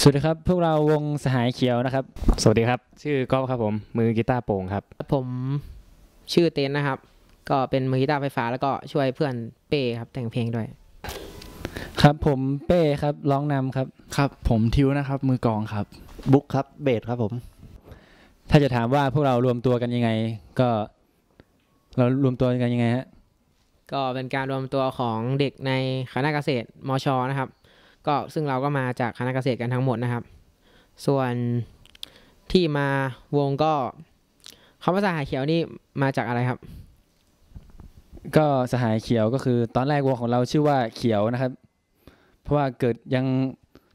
สวัสดีครับ พวกเราวงสหายเขียวนะครับ สวัสดีครับ ชื่อก๊อฟครับผม มือกีตาร์โปร่งครับ ผมชื่อเต้นนะครับ ก็เป็นมือกีตาร์ไฟฟ้าแล้วก็ช่วยเพื่อนเป้ครับแต่งเพลงด้วย ครับผมเป้ครับร้องนำครับ ครับ ผมทิวนะครับ มือกลองครับ บุ๊กครับเบสครับผม ถ้าจะถามว่าพวกเรารวมตัวกันยังไง ก็ เรารวมตัวกันยังไงฮะก็เป็นการรวมตัวของเด็กในคณะเกษตรมชนะครับ ก็ซึ่งเราก็มาจากคณะเกษตรกันทั้งหมดนะครับ ส่วนที่มาวงก็คำว่าสหายเขียวนี่มาจากอะไรครับ ก็สหายเขียวก็คือตอนแรกวงของเราชื่อว่าเขียวนะครับ เพราะว่าเกิดยัง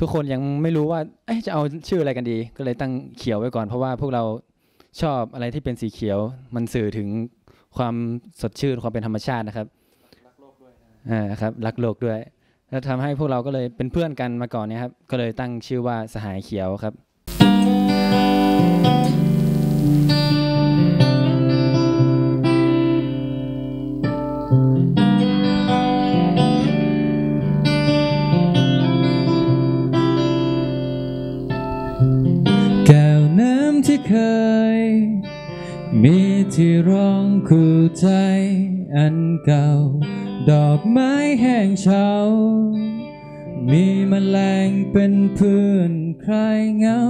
ทุกคนยังไม่รู้ว่าจะเอาชื่ออะไรกันดี ก็เลยตั้งเขียวไว้ก่อน เพราะว่าพวกเราชอบอะไรที่เป็นสีเขียว มันสื่อถึงความสดชื่นความเป็นธรรมชาตินะครับรักโลกด้วยอ่าครับรักโลกด้วย แล้วทำให้พวกเราก็เลยเป็นเพื่อนกันมาก่อนเนี่ยครับ ก็เลยตั้งชื่อว่าสหายเขียวครับ แก้วน้ำที่เคย มีที่รองคู่ใจอันเก่า ดอกไม้แห้งเฉา เป็นเพื่อนใครเหงา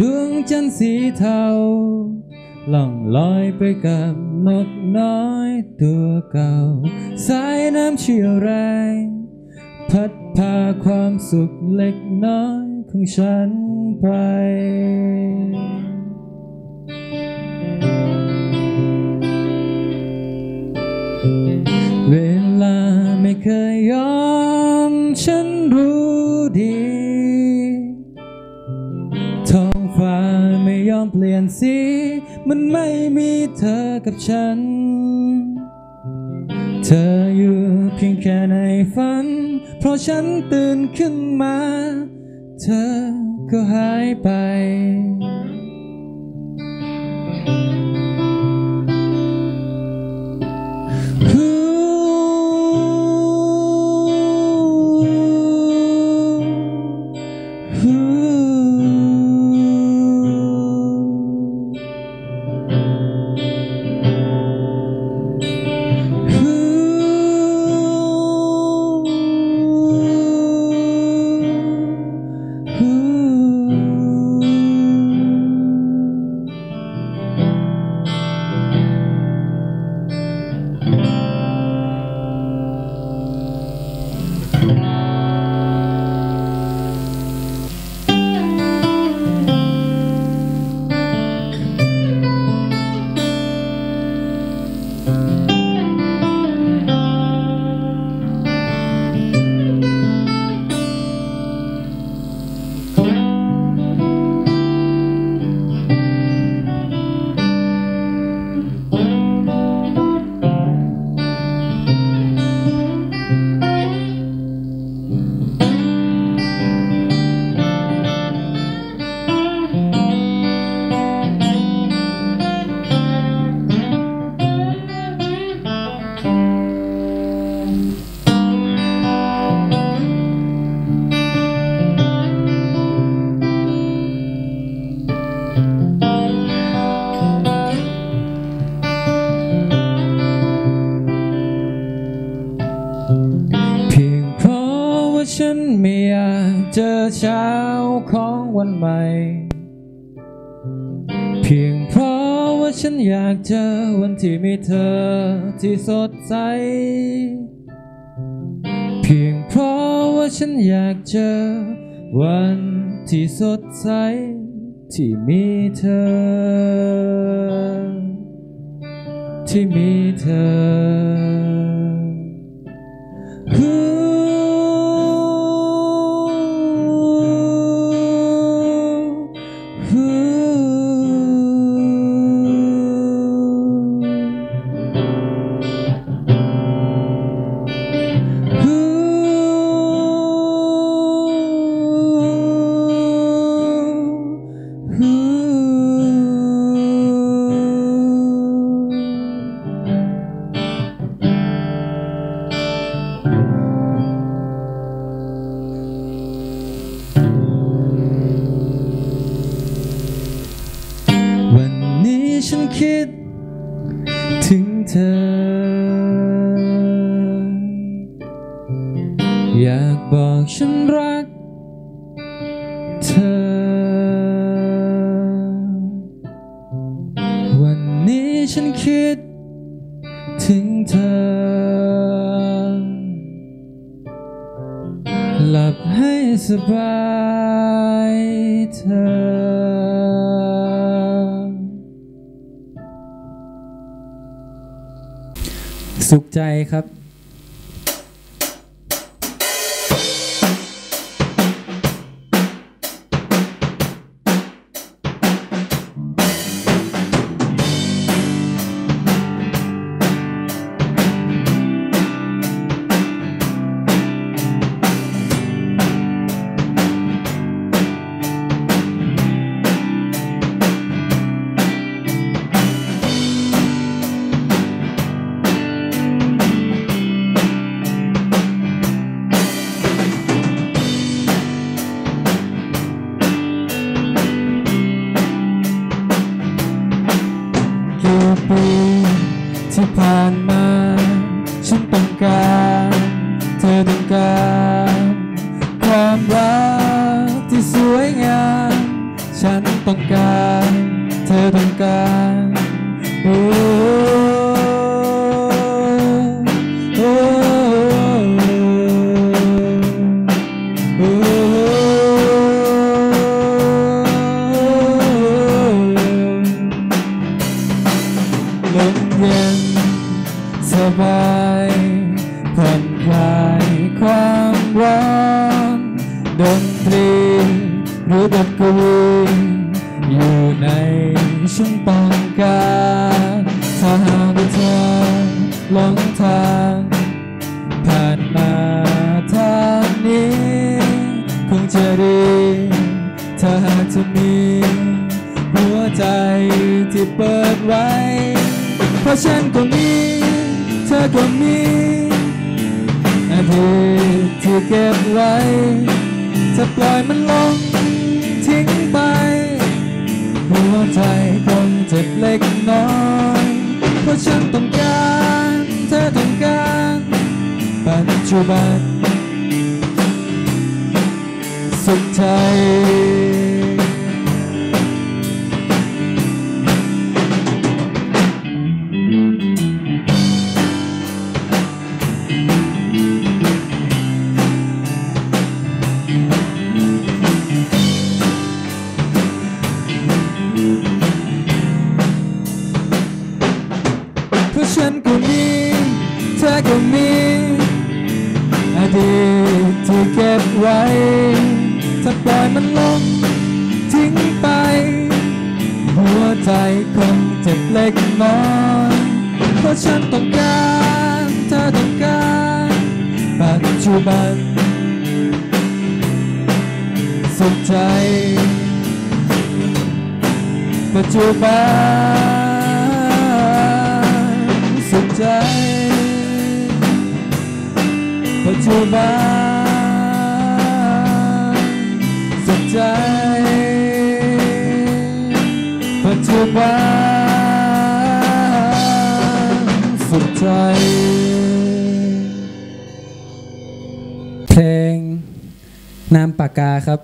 ดวงจันทร์สีเทาล่องลอยไปกับนกน้อยตัวเก่า สายน้ำเชี่ยวแรง พัดพาความสุขเล็กน้อยของฉันไป เปลี่ยนสี มันไม่มีเธอกับฉัน เธออยู่เพียงแค่ในฝัน เพราะฉันตื่นขึ้นมา เธอก็หายไป เธอที่สดใส เพียงเพราะว่าฉันอยากเจอ วันที่สดใส ที่มีเธอ ที่มีเธอ หลับให้สบายเธอ สุขใจครับ ใจที่เปิดไว้ เพราะฉันก็มี เธอก็มีอดีตที่เก็บไว้จะปล่อยมันลง ทิ้งไป หัวใจคงเจ็บเล็กน้อย เพราะฉันต้องการ เธอต้องการปัจจุบันสุขใจ ปัจจุบันสุขใจ ปัจจุบันสุขใจ ปัจจุบันสุขใจ เพลงนามปากกาครับ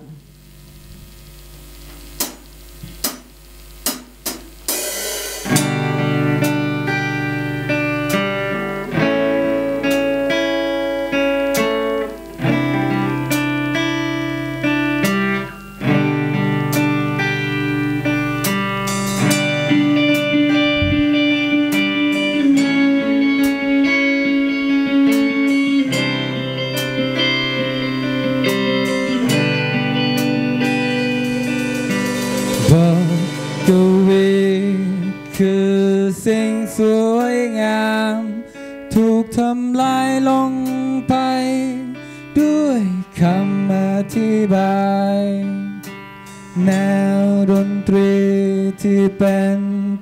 ดนตรีที่เป็น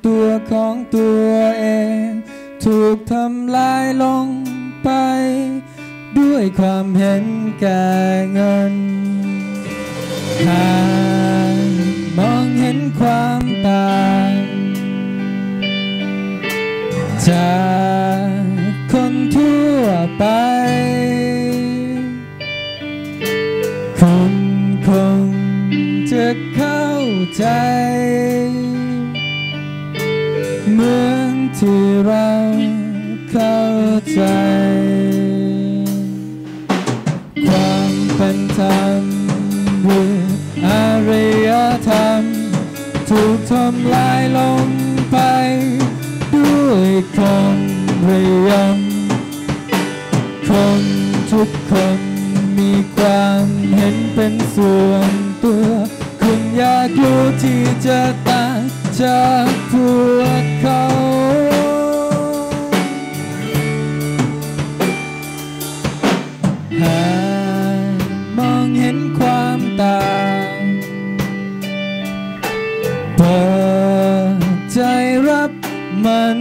ตัวของตัวเอง ถูกทำลายลงไป ด้วยความเห็นแก่เงินหากมองเห็นความต่างจากคนทั่วไปคุณคงจะเข้า ใจ เหมือนที่เราเข้าใจ ความเป็นธรรมหรืออารยธรรม ถูกทำลายลงไป ด้วยคนเรียมคนทุกคนมีความเห็นเป็นส่วน จากพวกเขาหากมองเห็นความต่างเปิดใจรับมัน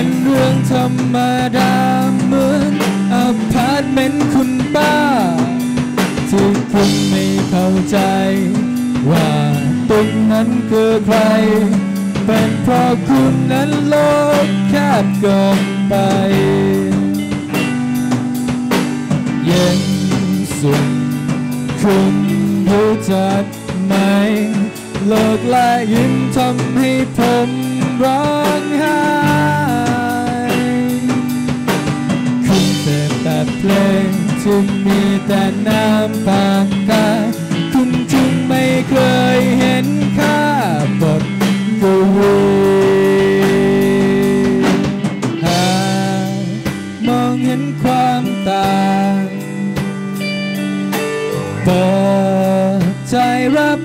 เป็นเรื่องธรรมดาเหมือนอพาร์ตเมนต์คุณป้า ที่คุณไม่เข้าใจ ว่าตึกนั้นคือใคร เป็นเพราะคุณนั้นโลกแคบเกินไป เย็นสุดคุณรู้จักไหมเลิกและยิ้มทำให้ผมร้องไห้ งที่มีแต่น้ำปากกาคุณจึงไม่เคยเห็นค่าบทกวีหามองเห็นความต่างเปิดใจรับ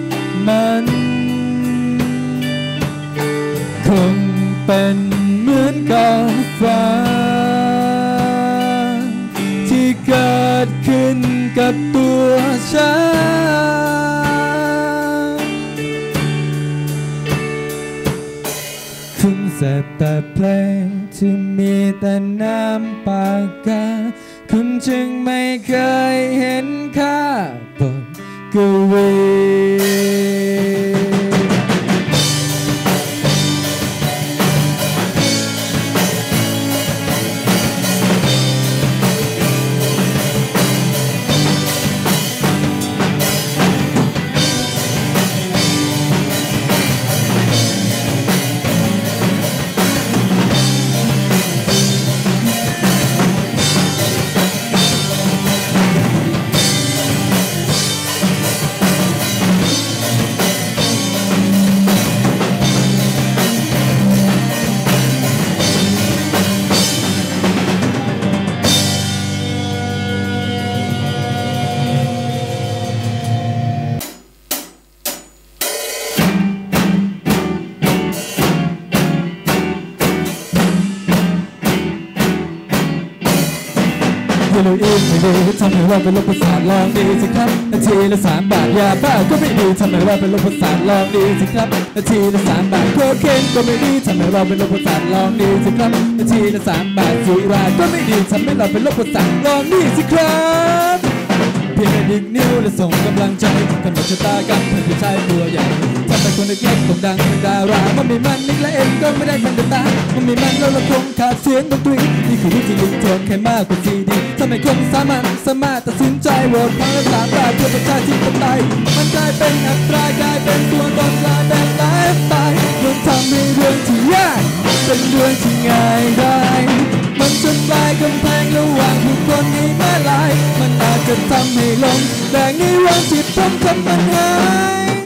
มันคงเป็นเหมือนกับฝัน กับตัวฉันคุณเสพแต่เพลงที่มีแต่น้ำปากกา คุณจึงไม่เคยเห็นค่าบทกวี อย่าลืมอีกไม่ดีทำให้เราเป็นโรคประสาทลองดีสิครับนาทีละสามบาทยาบ้าก็ไม่ดีทำให้เราเป็นโรคประสาทลองดีสิครับนาทีละสามบาทโคเคนก็ไม่ดีทำให้เราเป็นโรคประสาทลองดีสิครับนาทีละสามบาทสุราก็ไม่ดีทำให้เราเป็นโรคประสาทลองดีสิครับ เพียงแค่ดิกนิ้วและส่งกำลังใจกำหนดชะตากรรมเพื่อผู้ชายตัวใหญ่ทำให้คนเล็กๆต้องดังเป็นดารามันมีมันนิกและเอ็มก็ไม่ได้เป็นเดอะตามันมีมันแล้วเราคงขาดเสียงดนตรีนี่คือวิธีลิงโทนแค่มากกว่าซีดีทำให้คนสามัญสามารถตัดสินใจโหวตพังและสามบาเพื่อประชาธิปไตยมันกลายเป็นอัตรายกลายเป็นตัวตนกลายเป็นไลฟ์สไตล์มันทำให้เรื่องที่ยากเป็นเรื่องที่ง่ายได้ มันมันทำลายกำแพงระหว่างผู้คนให้แม่ลาย มันอาจจะทำให้ลมแรงในวันที่ผมทำมันหาย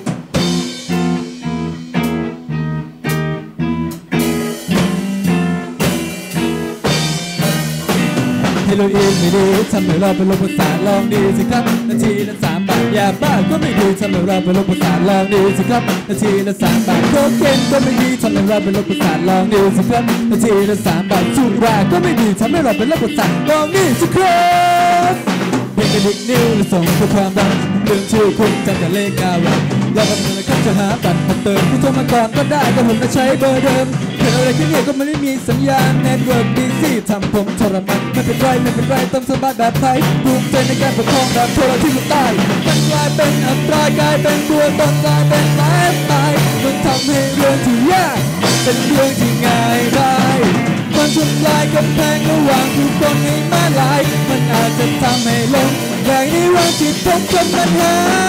เฮโรอีนไม่ดีทำให้เราเป็นโรคประสาทลองดีสิครับนาทีละสามบาทยาบ้าก็ไม่ดีทำให้เราเป็นโรคประสาทลองดีสิครับนาทีละสามบาทโคเคนก็ไม่ดีทำให้เราเป็นโรคประสาทลองดีสิครับนาทีละสามบาทสุราก็ไม่ดีทำให้เราเป็นโรคประสาทลองดีสิครับเพียงแค่ดิกนิ้วและส่งข้อความรักเรื่องชื่อคุณจำแต่เลขกาหลักวก็ เป็นอะไรครับจะหาบัตรมาเติมผู้โทรมาก่อนก็ได้แต่ผมจะใช้เบอร์เดิมเกิดอะไรขึ้นเนี่ยก็ไม่ได้มีสัญญาณเน็ตเวิร์กดีซี่ทำผมทรมานไม่เป็นไรไม่เป็นไรต้องสบายแบบไทยภูมิใจในการปกครองแบบโทรที่อยู่ใต้มันกลายเป็นอันตรายกลายเป็นตัวตนกลายเป็นไลฟ์สไตล์มันทำให้เรื่องที่ยากเป็นเรื่องที่ง่ายได้มันทำลายกำแพงระหว่างผู้คนให้มาลาย มันอาจจะทำให้ลงแรงในวันที่ผมทำมันหา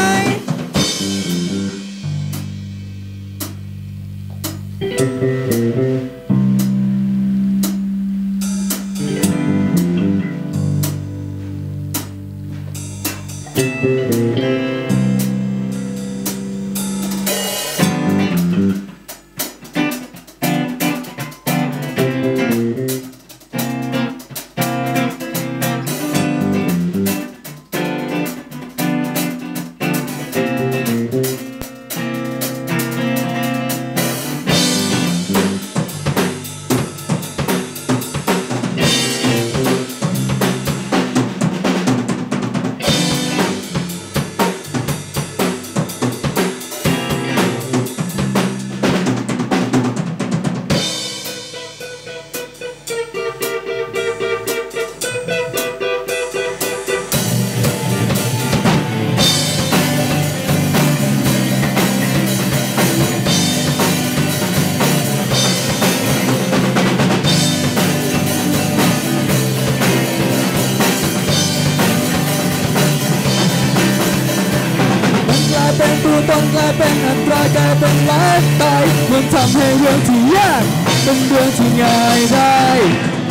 ตัวตนกลายเป็นอันตรายกลายเป็นไลฟ์สไตล์มันทำให้เรื่องที่ยากเป็นเรื่องที่ง่ายได้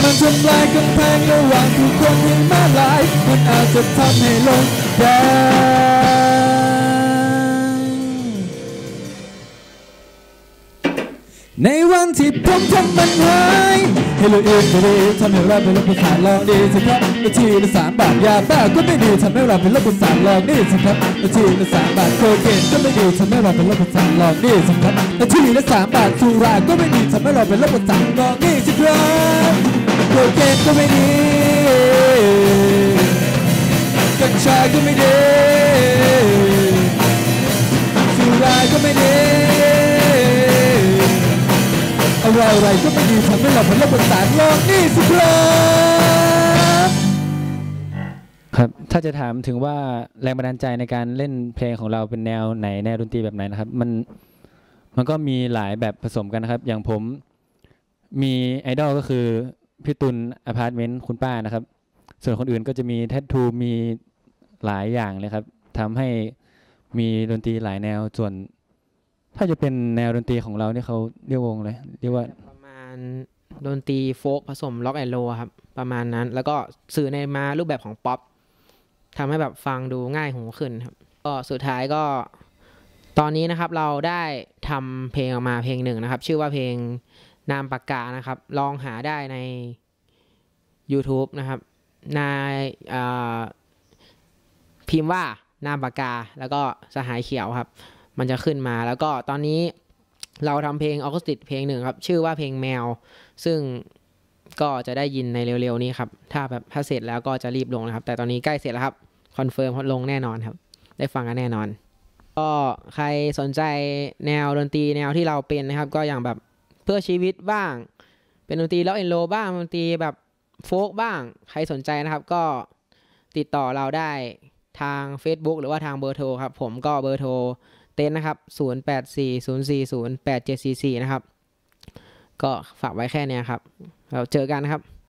มันทำลายกำแพงระหว่างผู้คนให้มาลาย มันอาจจะทำให้ลงได้ ในวันที่ผมทำมันหายเฮโรอีนไม่ดีทำให้เราเป็นโรคประสาทลองดีสิครับนาทีละสามบาทยาบ้าก็ไม่ดีทำให้เราเป็นโรคประสาทลองดีสิครับนาทีละสามบาทโคเคนก็ไม่ดีทำให้เราเป็นโรคประสาทลองดีสิครับนาทีละสามบาทสุราก็ไม่ดีทำให้เราเป็นโรคประสาทลองดีสิครับโคเคนก็ไม่ดีกัญชาก็ไม่ดีสุราก็ไม่ดี อะไรอะไรก็ไม่ดีทำให้เราเป็นโรคประสาทลองนี่สิครับครับถ้าจะถามถึงว่าแรงบันดาลใจในการเล่นเพลงของเราเป็นแนวไหนแนวดนตรีแบบไหนนะครับมันมันก็มีหลายแบบผสมกันนะครับ อย่างผมมีไอดอลก็คือพี่ตุลอพาร์ตเมนต์คุณป้านะครับ ส่วนคนอื่นก็จะมีแทททูมีหลายอย่างเลยครับทำให้มีดนตรีหลายแนวส่วน ถ้าจะเป็นแนวดนตรีของเราเนี่ยเขาเรียกวงเลยเรียกว่าประมาณดนตรีโฟกผสมล็อกแอนด์โรครับประมาณนั้น แล้วก็สื่อในมารูปแบบของป๊อปทำให้แบบฟังดูง่ายหูขึ้นครับก็สุดท้ายก็ตอนนี้นะครับเราได้ทำเพลงออกมาเพลงหนึ่งนะครับ ชื่อว่าเพลงนามปากกานะครับ ลองหาได้ใน YouTube นะครับนอ่าพิมพ์ว่านามปากกาแล้วก็สหายเขียวครับ มันจะขึ้นมา แล้วก็ตอนนี้เราทำเพลงออคสติกเพลงหนึ่งครับ ชื่อว่าเพลงแมว ซึ่งก็จะได้ยินในเร็วๆนี้ครับ ถ้าแบบถ้าเสร็จแล้วก็จะรีบลงนะครับ แต่ตอนนี้ใกล้เสร็จแล้วครับ คอนเฟิร์มลงแน่นอนครับ ได้ฟังกันแน่นอน ก็ใครสนใจแนวดนตรีแนวที่เราเป็นนะครับ ก็อย่างแบบเพื่อชีวิตบ้าง เป็นดนตรีล็อกเอนโลบ้างดนตรีแบบโฟกบ้าง ใครสนใจนะครับ ก็ติดต่อเราได้ทาง Facebook หรือว่าทางเบอร์โทรครับ ผมก็เบอร์โทร เต็นนะครับ 0840408744 นะครับ ก็ฝากไว้แค่เนี้ยครับ เราเจอกันนะครับ